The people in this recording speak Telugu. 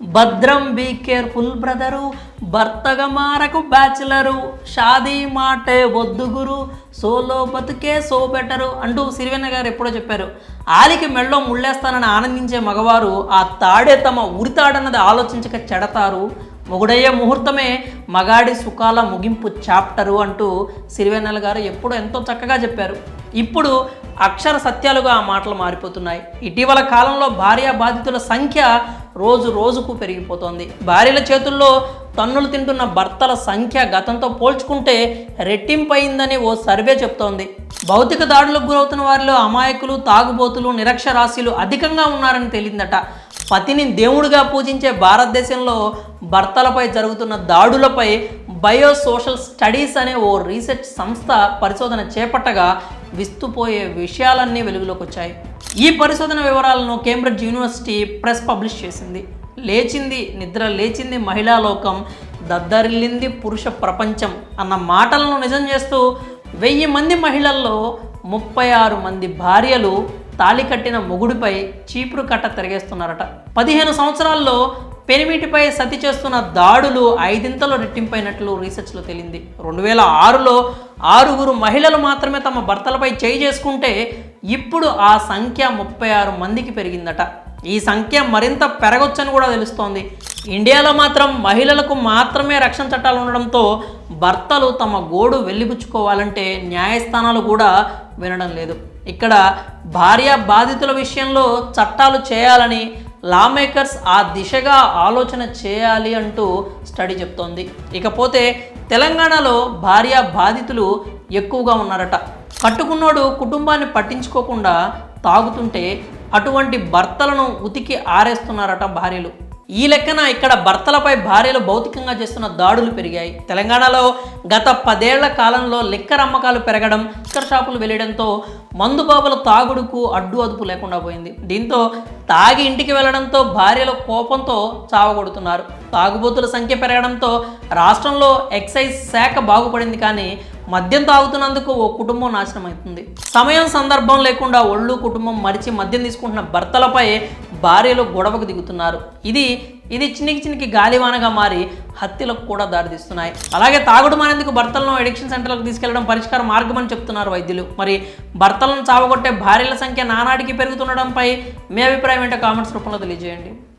భద్రం బీ కేర్ఫుల్ బ్రదరు భర్తగా మారకు బ్యాచిలరు షాదీ మాటే వద్దు గురు. సోలో బతుకే సో బెటరు అంటూ సిరివెన్న గారు ఎప్పుడో చెప్పారు. ఆలికి మెళ్ళో ముళ్ళేస్తానని ఆనందించే మగవారు ఆ తాడే తమ ఉరితాడన్నది ఆలోచించక చెడతారు. మొగుడయ్యే ముహూర్తమే మగాడి సుఖాల ముగింపు చాప్టరు అంటూ సిరివెన్నెల గారు ఎప్పుడో ఎంతో చక్కగా చెప్పారు. ఇప్పుడు అక్షర సత్యాలుగా ఆ మాటలు మారిపోతున్నాయి. ఇటీవల కాలంలో భార్య బాధితుల సంఖ్య రోజు రోజుకు పెరిగిపోతోంది. భార్యల చేతుల్లో తన్నులు తింటున్న భర్తల సంఖ్య గతంతో పోల్చుకుంటే రెట్టింపయిందని ఓ సర్వే చెప్తోంది. భౌతిక దాడులకు గురవుతున్న వారిలో అమాయకులు తాగుబోతులు నిరక్షరాస్యులు అధికంగా ఉన్నారని తేలిందట. పతిని దేవుడిగా పూజించే భారతదేశంలో భర్తలపై జరుగుతున్న దాడులపై బయో సోషల్ స్టడీస్ అనే ఓ రీసెర్చ్ సంస్థ పరిశోధన చేపట్టగా విస్తుపోయే విషయాలన్నీ వెలుగులోకి వచ్చాయి. ఈ పరిశోధన వివరాలను కేంబ్రిడ్జ్ యూనివర్సిటీ ప్రెస్ పబ్లిష్ చేసింది. లేచింది నిద్ర లేచింది మహిళా లోకం దద్దరిల్లింది పురుష ప్రపంచం అన్న మాటలను నిజం చేస్తూ వెయ్యి మంది మహిళల్లో ముప్పై ఆరు మంది భార్యలు తాళి కట్టిన మొగుడిపై చీపురు కట్ట తిరిగేస్తున్నారట. పదిహేను సంవత్సరాల్లో పెనిమిటిపై సతి చేస్తున్న దాడులు ఐదింతలు రెట్టింపైనట్లు రీసెర్చ్లో తేలింది. రెండు వేల ఆరులో ఆరుగురు మహిళలు మాత్రమే తమ భర్తలపై చేయి చేసుకుంటే ఇప్పుడు ఆ సంఖ్య ముప్పై ఆరు మందికి పెరిగిందట. ఈ సంఖ్య మరింత పెరగొచ్చని కూడా తెలుస్తోంది. ఇండియాలో మాత్రం మహిళలకు మాత్రమే రక్షణ చట్టాలు ఉండడంతో భర్తలు తమ గోడు వెళ్ళిపుచ్చుకోవాలంటే న్యాయస్థానాలు కూడా వినడం లేదు. ఇక్కడ భార్య బాధితుల విషయంలో చట్టాలు చేయాలని లా మేకర్స్ ఆ దిశగా ఆలోచన చేయాలి అంటూ స్టడీ చెప్తోంది. ఇకపోతే తెలంగాణలో భార్య బాధితులు ఎక్కువగా ఉన్నారట. కట్టుకున్నోడు కుటుంబాన్ని పట్టించుకోకుండా తాగుతుంటే అటువంటి భర్తలను ఉతికి ఆరేస్తున్నారట భార్యలు. ఈ లెక్కన ఇక్కడ భర్తలపై భార్యలు భౌతికంగా చేస్తున్న దాడులు పెరిగాయి. తెలంగాణలో గత పదేళ్ళ కాలంలో లిక్కర్ అమ్మకాలు పెరగడం లిక్కర్ షాపులు వెళ్ళడంతో మందుబాబుల తాగుడుకు అడ్డు అదుపు లేకుండా పోయింది. దీంతో తాగి ఇంటికి వెళ్ళడంతో భార్యల కోపంతో చావగొడుతున్నారు. తాగుబోతుల సంఖ్య పెరగడంతో రాష్ట్రంలో ఎక్సైజ్ శాఖ బాగుపడింది కానీ మద్యం తాగుతున్నందుకు ఓ కుటుంబం నాశనం అవుతుంది సమయం సందర్భం లేకుండా ఒళ్ళు కుటుంబం మరిచి మద్యం తీసుకుంటున్న భర్తలపై భార్యలు గొడవకు దిగుతున్నారు. ఇది ఇది చినికి చినికి గాలివానగా మారి హత్యలకు కూడా దారితీస్తున్నాయి. అలాగే తాగుడు మానేందుకు భర్తలను ఎడిక్షన్ సెంటర్లకు తీసుకెళ్ళడం పరిష్కార మార్గం అని చెప్తున్నారు వైద్యులు. మరి భర్తలను చావగొట్టే భార్యల సంఖ్య నానాటికి పెరుగుతుండడంపై మీ అభిప్రాయం ఏంటో కామెంట్స్ రూపంలో తెలియజేయండి.